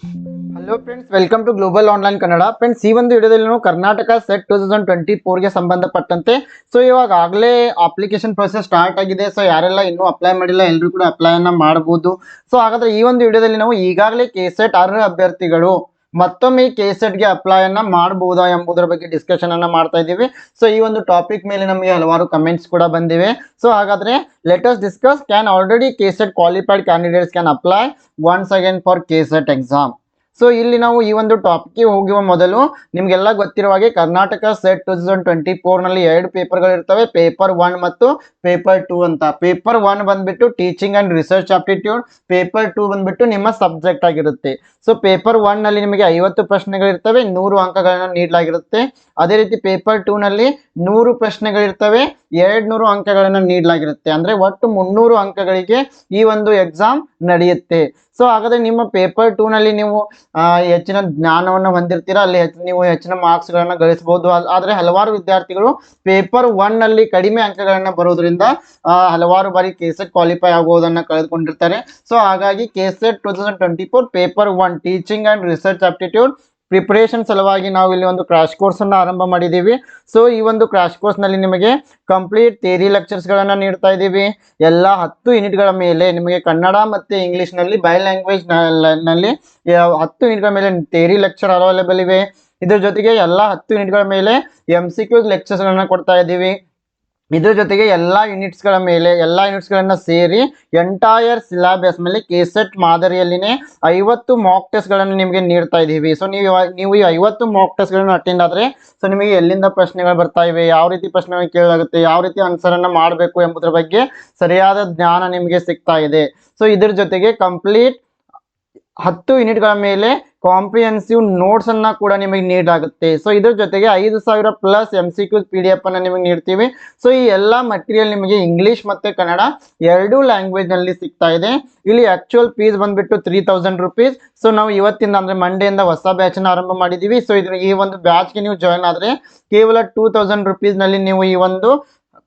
Hello friends welcome to global online Kannada friends ಈ ಒಂದು ವಿಡಿಯೋದಲ್ಲಿ ನಾವು Karnataka SET two thousand twenty ಫೋರ್ಗೆ ಸಂಬಂಧಪಟ್ಟಂತೆ. ಸೊ ಇವಾಗ ಆಗಲೇ ಅಪ್ಲಿಕೇಶನ್ ಪ್ರೊಸೆಸ್ ಸ್ಟಾರ್ಟ್ ಆಗಿದೆ. ಸೊ ಯಾರೆಲ್ಲ ಇನ್ನೂ ಅಪ್ಲೈ ಮಾಡಿಲ್ಲ ಎಲ್ಲರೂ ಕೂಡ ಅಪ್ಲೈನ ಮಾಡ್ಬೋದು. ಸೊ ಹಾಗಾದ್ರೆ ಈ ಒಂದು ವಿಡಿಯೋದಲ್ಲಿ ನಾವು ಈಗಾಗಲೇ ಕೆ ಸೆಟ್ ಅರ್ಹ ಅಭ್ಯರ್ಥಿಗಳು ಮತ್ತೊಮ್ಮೆ ಈ ಗೆ ಅಪ್ಲೈ ಅನ್ನ ಮಾಡಬಹುದಾ ಎಂಬುದರ ಬಗ್ಗೆ ಡಿಸ್ಕಷನ್ ಅನ್ನ ಮಾಡ್ತಾ ಇದ್ದೀವಿ. ಸೊ ಈ ಒಂದು ಟಾಪಿಕ್ ಮೇಲೆ ನಮಗೆ ಹಲವಾರು ಕಮೆಂಟ್ಸ್ ಕೂಡ ಬಂದಿವೆ. ಸೊ ಹಾಗಾದ್ರೆ let's discuss can already KSET qualified candidates can apply once again for KSET exam so ಇಲ್ಲಿ ನಾವು ಈ ಒಂದು ಟಾಪಿಕ್ಗೆ ಹೋಗುವ ಮೊದಲು ನಿಮಗೆಲ್ಲ ಗೊತ್ತಿರುವ ಹಾಗೆ Karnataka SET two thousand twenty ಫೋರ್ನಲ್ಲಿ ಎರಡು ಪೇಪರ್ಗಳು ಇರ್ತವೆ. ಪೇಪರ್ ಒನ್ ಮತ್ತು ಪೇಪರ್ ಟೂ ಅಂತ. ಪೇಪರ್ ಒನ್ ಬಂದ್ಬಿಟ್ಟು teaching and research aptitude paper two ಬಂದ್ಬಿಟ್ಟು ನಿಮ್ಮ ಸಬ್ಜೆಕ್ಟ್ ಆಗಿರುತ್ತೆ. ಸೊ ಪೇಪರ್ ಒನ್ನಲ್ಲಿ ನಿಮಗೆ ಐವತ್ತು ಪ್ರಶ್ನೆಗಳಿರ್ತವೆ ನೂರು ಅಂಕಗಳನ್ನು ನೀಡಲಾಗಿರುತ್ತೆ. ಅದೇ ರೀತಿ ಪೇಪರ್ ಟೂನಲ್ಲಿ ನೂರು ಪ್ರಶ್ನೆಗಳಿರ್ತವೆ. ಎರಡು ನೂರು ಅಂಕಗಳನ್ನು ನೀಡಲಾಗಿರುತ್ತೆ. ಅಂದ್ರೆ ಒಟ್ಟು ಮುನ್ನೂರು ಅಂಕಗಳಿಗೆ ಈ ಒಂದು ಎಕ್ಸಾಮ್ ನಡೆಯುತ್ತೆ. ಸೊ ಹಾಗಾದ್ರೆ ನಿಮ್ಮ ಪೇಪರ್ ಟೂ ನಲ್ಲಿ ನೀವು ಹೆಚ್ಚಿನ ಜ್ಞಾನವನ್ನು ಹೊಂದಿರ್ತೀರಾ? ಅಲ್ಲಿ ನೀವು ಹೆಚ್ಚಿನ ಮಾರ್ಕ್ಸ್ ಗಳನ್ನ ಗಳಿಸಬಹುದು. ಆದರೆ ಹಲವಾರು ವಿದ್ಯಾರ್ಥಿಗಳು ಪೇಪರ್ ಒನ್ನಲ್ಲಿ ಕಡಿಮೆ ಅಂಕಗಳನ್ನ ಬರೋದ್ರಿಂದ ಹಲವಾರು ಬಾರಿ ಕೆಸೆಟ್ ಕ್ವಾಲಿಫೈ ಆಗುವುದನ್ನು ಕಳೆದುಕೊಂಡಿರ್ತಾರೆ. ಸೊ ಹಾಗಾಗಿ KSET two thousand twenty four paper one teaching and research aptitude preparation ಸಲುವಾಗಿ ನಾವು ಇಲ್ಲಿ ಒಂದು ಕ್ರಾಶ್ ಕೋರ್ಸನ್ನು ಆರಂಭ ಮಾಡಿದ್ದೀವಿ ಸೊ ಈ ಒಂದು ಕ್ರಾಶ್ ಕೋರ್ಸ್ನಲ್ಲಿ ನಿಮಗೆ ಕಂಪ್ಲೀಟ್ ಥೇರಿ ಲೆಕ್ಚರ್ಸ್ಗಳನ್ನು ನೀಡ್ತಾ ಇದ್ದೀವಿ. ಎಲ್ಲ ಹತ್ತು ಯೂನಿಟ್ಗಳ ಮೇಲೆ ನಿಮಗೆ ಕನ್ನಡ ಮತ್ತು ಇಂಗ್ಲೀಷ್ನಲ್ಲಿ ಬೈ ಲ್ಯಾಂಗ್ವೇಜ್ನಲ್ಲಿ ಹತ್ತು ಯೂನಿಟ್ಗಳ ಮೇಲೆ ಥೇರಿ ಲೆಕ್ಚರ್ ಅವೈಲೇಬಲ್ ಇವೆ. ಇದ್ರ ಜೊತೆಗೆ ಎಲ್ಲ ಹತ್ತು ಯೂನಿಟ್ಗಳ ಮೇಲೆ ಎಂ ಸಿ ಕ್ಯೂಸ್ ಲೆಕ್ಚರ್ಸ್ಗಳನ್ನು ಕೊಡ್ತಾ ಇದ್ದೀವಿ. ಇದ್ರ ಜೊತೆಗೆ ಎಲ್ಲ ಯೂನಿಟ್ಸ್ಗಳ ಮೇಲೆ, ಎಲ್ಲ ಯೂನಿಟ್ಸ್ಗಳನ್ನ ಸೇರಿ ಎಂಟೈರ್ ಸಿಲಾಬಸ್ ಮೇಲೆ ಕೆಸೆಟ್ ಮಾದರಿಯಲ್ಲಿನೇ ಐವತ್ತು ಮಾಕ್ ಟೆಸ್ಟ್ಗಳನ್ನು ನಿಮಗೆ ನೀಡ್ತಾ ಇದ್ದೀವಿ. ಸೊ ನೀವು ನೀವು ಈ ಐವತ್ತು ಮಾಕ್ ಟೆಸ್ಟ್ಗಳನ್ನು ಅಟೆಂಡ್ ಆದರೆ ಸೊ ನಿಮಗೆ ಎಲ್ಲಿಂದ ಪ್ರಶ್ನೆಗಳು ಬರ್ತಾ ಇವೆ, ಯಾವ ರೀತಿ ಪ್ರಶ್ನೆಗಳು ಕೇಳಲಾಗುತ್ತೆ, ಯಾವ ರೀತಿ ಆನ್ಸರನ್ನು ಮಾಡಬೇಕು ಎಂಬುದರ ಬಗ್ಗೆ ಸರಿಯಾದ ಜ್ಞಾನ ನಿಮಗೆ ಸಿಗ್ತಾ ಇದೆ. ಸೊ ಇದ್ರ ಜೊತೆಗೆ ಕಂಪ್ಲೀಟ್ ಹತ್ತು ಯೂನಿಟ್ಗಳ ಮೇಲೆ ಕಾಂಪ್ರಿಹೆನ್ಸಿವ್ ನೋಟ್ಸ್ ಅನ್ನ ಕೂಡ ನಿಮಗೆ ನೀಡಲಾಗುತ್ತೆ. ಸೊ ಇದ್ರ ಜೊತೆಗೆ ಐದು ಸಾವಿರ plus M C Qs P D F ಅನ್ನ ನಿಮಗೆ ನೀಡ್ತೀವಿ. ಸೊ ಈ ಎಲ್ಲ ಮಟೀರಿಯಲ್ ನಿಮಗೆ ಇಂಗ್ಲಿಷ್ ಮತ್ತೆ ಕನ್ನಡ ಎರಡೂ ಲ್ಯಾಂಗ್ವೇಜ್ನಲ್ಲಿ ಸಿಗ್ತಾ ಇದೆ. ಇಲ್ಲಿ ಆಕ್ಚುಯಲ್ ಫೀಸ್ ಬಂದ್ಬಿಟ್ಟು ತ್ರೀ ತೌಸಂಡ್ ರುಪೀಸ್ ಸೊ ನಾವು ಇವತ್ತಿಂದ ಅಂದ್ರೆ ಮಂಡೆಯಿಂದ ಹೊಸ ಬ್ಯಾಚ್ ಅನ್ನ ಆರಂಭ ಮಾಡಿದೀವಿ. ಸೊ ಇದ್ರ ಈ ಒಂದು ಬ್ಯಾಚ್ಗೆ ನೀವು ಜಾಯ್ನ್ ಆದ್ರೆ ಕೇವಲ ಟೂ ತೌಸಂಡ್ ರುಪೀಸ್ನಲ್ಲಿ ನೀವು ಈ ಒಂದು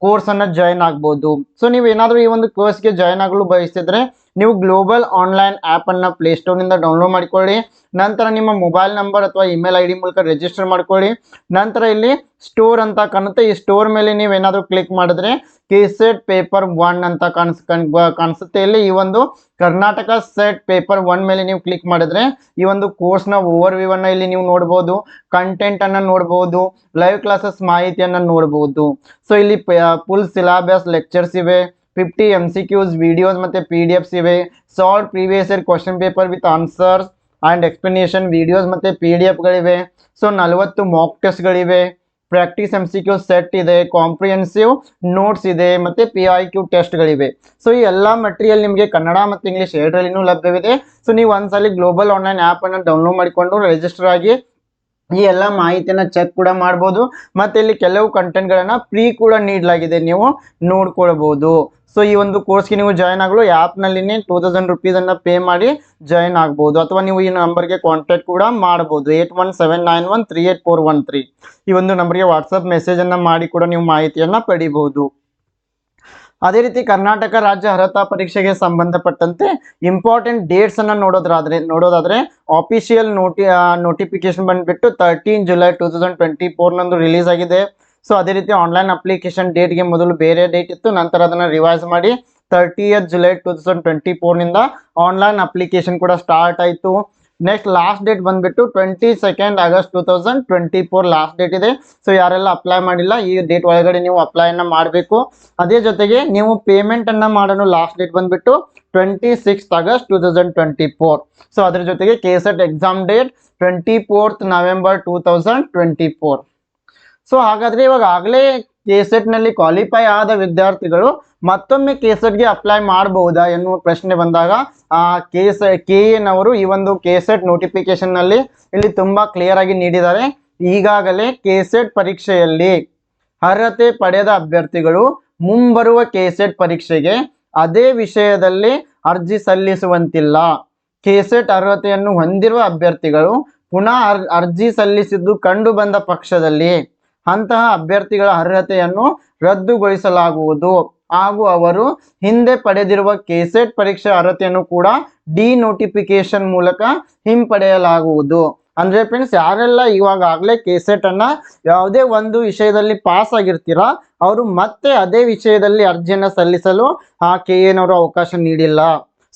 ಕೋರ್ಸ್ ಅನ್ನ ಜಾಯ್ನ್ ಆಗ್ಬೋದು. ಸೊ ನೀವು ಏನಾದರೂ ಈ ಒಂದು ಕೋರ್ಸ್ಗೆ ಜಾಯ್ನ್ ಆಗಲು ಬಯಸಿದ್ರೆ ನೀವು ಗ್ಲೋಬಲ್ ಆನ್ಲೈನ್ ಆ್ಯಪನ್ನು ಪ್ಲೇಸ್ಟೋರ್ನಿಂದ ಡೌನ್ಲೋಡ್ ಮಾಡಿಕೊಳ್ಳಿ. ನಂತರ ನಿಮ್ಮ ಮೊಬೈಲ್ ನಂಬರ್ ಅಥವಾ ಇಮೇಲ್ ಐ ಡಿ ಮೂಲಕ ರಿಜಿಸ್ಟರ್ ಮಾಡ್ಕೊಳ್ಳಿ. ನಂತರ ಇಲ್ಲಿ ಸ್ಟೋರ್ ಅಂತ ಕಾಣುತ್ತೆ. ಈ ಸ್ಟೋರ್ ಮೇಲೆ ನೀವು ಏನಾದರೂ ಕ್ಲಿಕ್ ಮಾಡಿದ್ರೆ ಕೆಸೆಟ್ ಪೇಪರ್ ಒನ್ ಅಂತ ಕಾಣಿಸ್, ಕಣ್ ಕಾಣಿಸುತ್ತೆ. ಇಲ್ಲಿ ಈ ಒಂದು ಕರ್ನಾಟಕ ಸೆಟ್ ಪೇಪರ್ ಒನ್ ಮೇಲೆ ನೀವು ಕ್ಲಿಕ್ ಮಾಡಿದ್ರೆ ಈ ಒಂದು ಕೋರ್ಸ್ನ ಓವರ್ ವ್ಯೂ ಅನ್ನ ಇಲ್ಲಿ ನೀವು ನೋಡ್ಬೋದು. ಕಂಟೆಂಟ್ ಅನ್ನ ನೋಡ್ಬೋದು. ಲೈವ್ ಕ್ಲಾಸಸ್ ಮಾಹಿತಿಯನ್ನು ನೋಡ್ಬೋದು. ಸೊ ಇಲ್ಲಿ ಫುಲ್ ಸಿಲಾಬಸ್ ಲೆಕ್ಚರ್ಸ್ ಇವೆ. Fifty M C Qs videos ಮತ್ತು ಪಿ ಡಿ ಎಫ್ಸ್ ಇವೆ. Solve previous year question paper with answers and explanation videos ಮತ್ತು ಪಿ ಡಿ ಎಫ್ಗಳಿವೆ ಸೊ ನಲವತ್ತು mock ಟೆಸ್ಟ್ಗಳಿವೆ practice M C Q set ಇದೆ comprehensive notes ಇದೆ, ಮತ್ತು P I Q ಟೆಸ್ಟ್ಗಳಿವೆ so ಈ ಎಲ್ಲ ಮಟೀರಿಯಲ್ ನಿಮಗೆ ಕನ್ನಡ ಮತ್ತು ಇಂಗ್ಲೀಷ್ ಎರಡರಲ್ಲಿನೂ ಲಭ್ಯವಿದೆ. ಸೊ ನೀವು ಒಂದ್ಸಲಿ ಗ್ಲೋಬಲ್ ಆನ್ಲೈನ್ ಆ್ಯಪನ್ನು ಡೌನ್ಲೋಡ್ ಮಾಡಿಕೊಂಡು ರಿಜಿಸ್ಟರ್ ಆಗಿ ಈ ಎಲ್ಲ ಮಾಹಿತಿಯನ್ನು ಚೆಕ್ ಕೂಡ ಮಾಡ್ಬೋದು. ಮತ್ತು ಇಲ್ಲಿ ಕೆಲವು ಕಂಟೆಂಟ್ಗಳನ್ನು ಫ್ರೀ ಕೂಡ ನೀಡಲಾಗಿದೆ. ನೀವು ನೋಡ್ಕೊಳ್ಬೋದು. ಸೊ ಈ ಒಂದು ಕೋರ್ಸ್ಗೆ ನೀವು ಜಾಯ್ನ್ ಆಗಲು ಆ್ಯಪ್ನಲ್ಲಿನೇ ಟೂ ತೌಸಂಡ್ ರುಪೀಸನ್ನು ಪೇ ಮಾಡಿ ಜಾಯ್ನ್ ಆಗ್ಬೋದು. ಅಥವಾ ನೀವು ಈ ನಂಬರ್ಗೆ ಕಾಂಟ್ಯಾಕ್ಟ್ ಕೂಡ ಮಾಡ್ಬೋದು. Eight one seven nine one three eight four one three ಈ ಒಂದು ನಂಬರ್ಗೆ ವಾಟ್ಸಪ್ ಮೆಸೇಜನ್ನು ಮಾಡಿ ಕೂಡ ನೀವು ಮಾಹಿತಿಯನ್ನು ಪಡಿಬಹುದು ಅದೇ ರೀತಿ ಕರ್ನಾಟಕ ರಾಜ್ಯ ಅರ್ಹತಾ ಪರೀಕ್ಷೆಗೆ ಸಂಬಂಧಪಟ್ಟಂತೆ ಇಂಪಾರ್ಟೆಂಟ್ ಡೇಟ್ಸ್ ಅನ್ನ ನೋಡೋದ್ರಾದ್ರೆ, ನೋಡೋದಾದರೆ ಆಫಿಷಿಯಲ್ ನೋಟಿ ನೋಟಿಫಿಕೇಶನ್ ಬಂದುಬಿಟ್ಟು thirteen July two thousand twenty ಫೋರ್ನಂದು release ಆಗಿದೆ. ಸೊ ಅದೇ ರೀತಿ ಆನ್ಲೈನ್ ಅಪ್ಲಿಕೇಶನ್ ಡೇಟ್ಗೆ ಮೊದಲು ಬೇರೆ ಡೇಟ್ ಇತ್ತು, ನಂತರ ಅದನ್ನು ರಿವೈಸ್ ಮಾಡಿ thirtieth July two thousand twenty ಫೋರ್ನಿಂದ online application ಕೂಡ ಸ್ಟಾರ್ಟ್ ಆಯಿತು. ನೆಕ್ಸ್ಟ್ ಲಾಸ್ಟ್ ಡೇಟ್ ಬಂದ್ಬಿಟ್ಟು twenty second August two thousand twenty four last date ಇದೆ. ಸೊ ಯಾರೆಲ್ಲ ಅಪ್ಲೈ ಮಾಡಿಲ್ಲ, ಈ ಡೇಟ್ ಒಳಗಡೆ ನೀವು ಅಪ್ಲೈನ ಮಾಡಬೇಕು. ಅದೇ ಜೊತೆಗೆ ನೀವು ಪೇಮೆಂಟನ್ನು ಮಾಡೋಣ ಲಾಸ್ಟ್ ಡೇಟ್ ಬಂದ್ಬಿಟ್ಟು twenty six August two thousand twenty four so ಅದ್ರ ಜೊತೆಗೆ KSET exam date twenty fourth November two thousand twenty four so ಹಾಗಾದ್ರೆ ಇವಾಗ ಆಗಲೇ ಕೆ ಸೆಟ್ನಲ್ಲಿ ಕ್ವಾಲಿಫೈ ಆದ ವಿದ್ಯಾರ್ಥಿಗಳು ಮತ್ತೊಮ್ಮೆ ಕೆ ಸೆಟ್ಗೆ ಅಪ್ಲೈ ಮಾಡಬಹುದಾ ಎನ್ನುವ ಪ್ರಶ್ನೆ ಬಂದಾಗ, ಆ ಕೆ ಸ ಕೆ ಎನವರು ಈ ಒಂದು ಕೆ ಸೆಟ್ ನೋಟಿಫಿಕೇಶನ್ನಲ್ಲಿ ಇಲ್ಲಿ ತುಂಬಾ ಕ್ಲಿಯರ್ ಆಗಿ ನೀಡಿದ್ದಾರೆ. ಈಗಾಗಲೇ ಕೆ ಸೆಟ್ ಪರೀಕ್ಷೆಯಲ್ಲಿ ಅರ್ಹತೆ ಪಡೆದ ಅಭ್ಯರ್ಥಿಗಳು ಮುಂಬರುವ ಕೆ ಸೆಟ್ ಪರೀಕ್ಷೆಗೆ ಅದೇ ವಿಷಯದಲ್ಲಿ ಅರ್ಜಿ ಸಲ್ಲಿಸುವಂತಿಲ್ಲ. ಕೆ ಸೆಟ್ ಅರ್ಹತೆಯನ್ನು ಹೊಂದಿರುವ ಅಭ್ಯರ್ಥಿಗಳು ಪುನಃ ಅರ್ ಅರ್ಜಿ ಸಲ್ಲಿಸಿದ್ದು ಕಂಡು ಬಂದ ಪಕ್ಷದಲ್ಲಿ. ಅಂತಹ ಅಭ್ಯರ್ಥಿಗಳ ಅರ್ಹತೆಯನ್ನು ರದ್ದುಗೊಳಿಸಲಾಗುವುದು. ಹಾಗೂ ಅವರು ಹಿಂದೆ ಪಡೆದಿರುವ ಕೆಸೆಟ್ ಪರೀಕ್ಷೆ ಅರ್ಹತೆಯನ್ನು ಕೂಡ ಡಿ ನೋಟಿಫಿಕೇಶನ್ ಮೂಲಕ ಹಿಂಪಡೆಯಲಾಗುವುದು. ಅಂದ್ರೆ ಫ್ರೆಂಡ್ಸ್ ಯಾರೆಲ್ಲ ಇವಾಗಲೇ ಕೆಸೆಟ್ ಅನ್ನ ಯಾವುದೇ ಒಂದು ವಿಷಯದಲ್ಲಿ ಪಾಸ್ ಆಗಿರ್ತೀರಾ, ಅವರು ಮತ್ತೆ ಅದೇ ವಿಷಯದಲ್ಲಿ ಅರ್ಜಿಯನ್ನ ಸಲ್ಲಿಸಲು ಆ ಕೆ ಎನವರು ಅವಕಾಶ ನೀಡಿಲ್ಲ.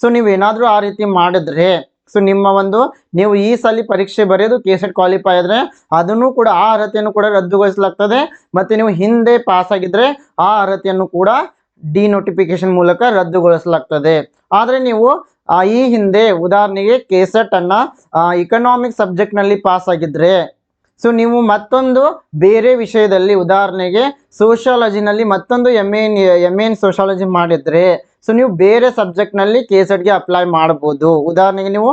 ಸೊ ನೀವೇನಾದ್ರೂ ಆ ರೀತಿ ಮಾಡಿದ್ರೆ ಸೊ ನಿಮ್ಮ ಒಂದು, ನೀವು ಈ ಸಲ ಪರೀಕ್ಷೆ ಬರೆಯೋದು ಕೆಸೆಟ್ ಕ್ವಾಲಿಫೈ ಆದರೆ ಅದನ್ನು ಕೂಡ ಆ ಅರ್ಹತೆಯನ್ನು ಕೂಡ ರದ್ದುಗೊಳಿಸಲಾಗ್ತದೆ. ಮತ್ತು ನೀವು ಹಿಂದೆ ಪಾಸ್ ಆಗಿದ್ರೆ ಆ ಅರ್ಹತೆಯನ್ನು ಕೂಡ ಡಿ ನೋಟಿಫಿಕೇಶನ್ ಮೂಲಕ ರದ್ದುಗೊಳಿಸಲಾಗ್ತದೆ. ಆದರೆ ನೀವು ಈ ಹಿಂದೆ ಉದಾಹರಣೆಗೆ ಕೆಸೆಟ್ ಅನ್ನು ಇಕನಾಮಿಕ್ ಸಬ್ಜೆಕ್ಟ್ನಲ್ಲಿ ಪಾಸ್ ಆಗಿದ್ರೆ ಸೊ ನೀವು ಮತ್ತೊಂದು ಬೇರೆ ವಿಷಯದಲ್ಲಿ ಉದಾಹರಣೆಗೆ ಸೋಷಿಯಾಲಜಿನಲ್ಲಿ ಮತ್ತೊಂದು M N M N sociology ಮಾಡಿದ್ರೆ ಸೊ ನೀವು ಬೇರೆ ಸಬ್ಜೆಕ್ಟ್ನಲ್ಲಿ ಕೆ ಸೆಟ್ಗೆ ಅಪ್ಲೈ ಮಾಡಬಹುದು ಉದಾಹರಣೆಗೆ ನೀವು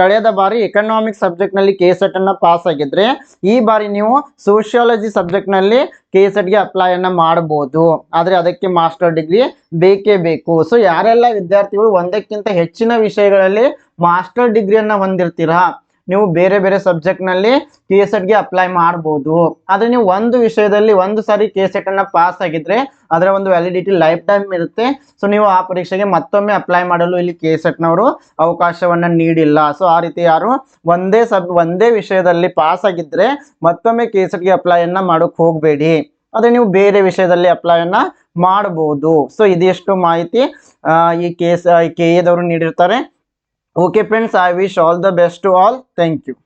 ಕಳೆದ ಬಾರಿ ಎಕನಾಮಿಕ್ ಸಬ್ಜೆಕ್ಟ್ನಲ್ಲಿ ಕೆ ಅನ್ನ ಪಾಸ್ ಆಗಿದ್ರೆ, ಈ ಬಾರಿ ನೀವು ಸೋಷಿಯಾಲಜಿ ಸಬ್ಜೆಕ್ಟ್ನಲ್ಲಿ ಕೆ ಅಪ್ಲೈ ಅನ್ನ ಮಾಡಬಹುದು ಆದರೆ ಅದಕ್ಕೆ ಮಾಸ್ಟರ್ ಡಿಗ್ರಿ ಬೇಕೇ ಬೇಕು. ಸೊ ಯಾರೆಲ್ಲ ವಿದ್ಯಾರ್ಥಿಗಳು ಒಂದಕ್ಕಿಂತ ಹೆಚ್ಚಿನ ವಿಷಯಗಳಲ್ಲಿ ಮಾಸ್ಟರ್ ಡಿಗ್ರಿಯನ್ನ ಹೊಂದಿರ್ತೀರಾ? ನೀವು ಬೇರೆ ಬೇರೆ ಸಬ್ಜೆಕ್ಟ್ನಲ್ಲಿ ಕೆ ಗೆ ಅಪ್ಲೈ ಮಾಡ್ಬೋದು. ಆದರೆ ನೀವು ಒಂದು ವಿಷಯದಲ್ಲಿ ಒಂದು ಸಾರಿ ಕೆ ಸೆಟನ್ನು ಪಾಸ್ ಆಗಿದ್ರೆ ಅದರ ಒಂದು ವ್ಯಾಲಿಡಿಟಿ ಲೈಫ್ ಟೈಮ್ ಇರುತ್ತೆ. ಸೊ ನೀವು ಆ ಪರೀಕ್ಷೆಗೆ ಮತ್ತೊಮ್ಮೆ ಅಪ್ಲೈ ಮಾಡಲು ಇಲ್ಲಿ ಕೆ ಸೆಟ್ನವರು ಅವಕಾಶವನ್ನು ನೀಡಿಲ್ಲ. ಸೊ ಆ ರೀತಿ ಯಾರು ಒಂದೇ ಸಬ್ ಒಂದೇ ವಿಷಯದಲ್ಲಿ ಪಾಸ್ ಆಗಿದ್ರೆ ಮತ್ತೊಮ್ಮೆ ಕೆ ಅಪ್ಲೈ ಅಪ್ಲೈಯನ್ನು ಮಾಡೋಕ್ಕೆ ಹೋಗಬೇಡಿ. ಅದೇ ನೀವು ಬೇರೆ ವಿಷಯದಲ್ಲಿ ಅಪ್ಲೈಯನ್ನು ಮಾಡ್ಬೋದು. ಸೊ ಇದೆಷ್ಟು ಮಾಹಿತಿ ಈ ಕೇಸ್ ಕೆ ಎದವರು ನೀಡಿರ್ತಾರೆ. Okay friends, I wish all the best to all. Thank you.